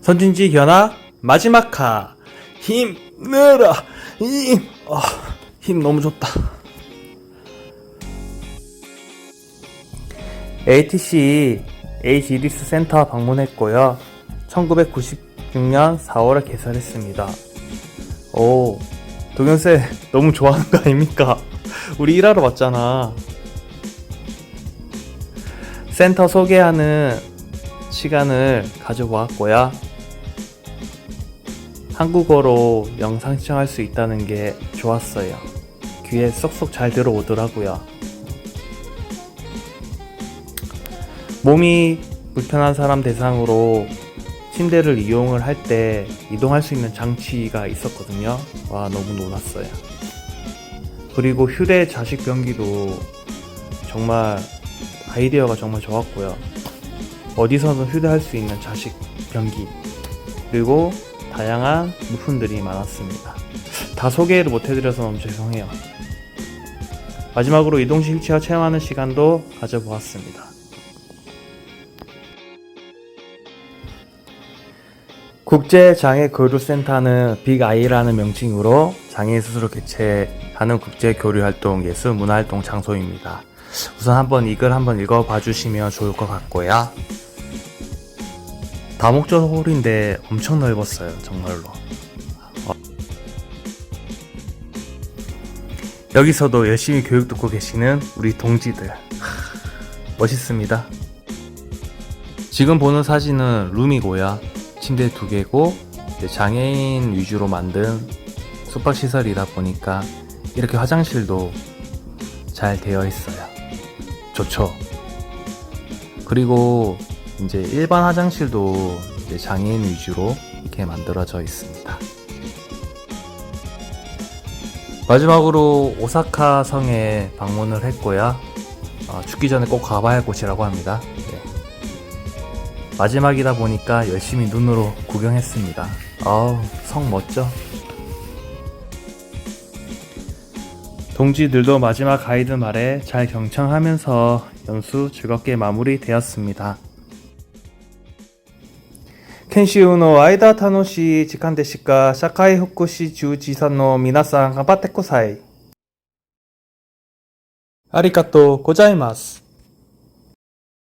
선진지 견학 마지막 카. 힘내라. 힘, 아, 힘 너무 좋다. ATC H 이리스 센터 방문했고요. 1996년 4월에 개설했습니다. 오 도경쌤 너무 좋아하는 거 아닙니까? 우리 일하러 왔잖아. 센터 소개하는 시간을 가져보았고요. 한국어로 영상 시청할 수 있다는 게 좋았어요. 귀에 쏙쏙 잘 들어오더라고요. 몸이 불편한 사람 대상으로 침대를 이용을 할 때 이동할 수 있는 장치가 있었거든요. 와, 너무 놀랐어요. 그리고 휴대 자식 변기도 정말 아이디어가 정말 좋았고요. 어디서든 휴대할 수 있는 자식 변기 그리고 다양한 물품들이 많았습니다. 다 소개를 못해드려서 너무 죄송해요. 마지막으로 이동식 휠체어 체험하는 시간도 가져보았습니다. 국제장애교류센터는 빅아이라는 명칭으로 장애인 스스로 개최하는 국제교류활동 예술 문화활동 장소입니다. 우선 한번 이걸 한번 읽어봐 주시면 좋을 것 같고요. 다목적 홀인데 엄청 넓었어요, 정말로. 어. 여기서도 열심히 교육 듣고 계시는 우리 동지들. 하, 멋있습니다. 지금 보는 사진은 룸이고요. 침대 두 개고 장애인 위주로 만든 숙박시설이다 보니까 이렇게 화장실도 잘 되어 있어요. 좋죠. 그리고 이제 일반 화장실도 이제 장애인 위주로 이렇게 만들어져 있습니다. 마지막으로 오사카 성에 방문을 했고요. 어, 죽기 전에 꼭 가봐야 할 곳이라고 합니다. 네. 마지막이다 보니까 열심히 눈으로 구경했습니다. 아우, 성 멋져. 동지들도 마지막 가이드 말에 잘 경청하면서 연수 즐겁게 마무리되었습니다. 켄시우노 아이다 타노시 지칸데시까 샤카이 후쿠시 주지사노 미나상 가바테코사이 아리가또 고자이마스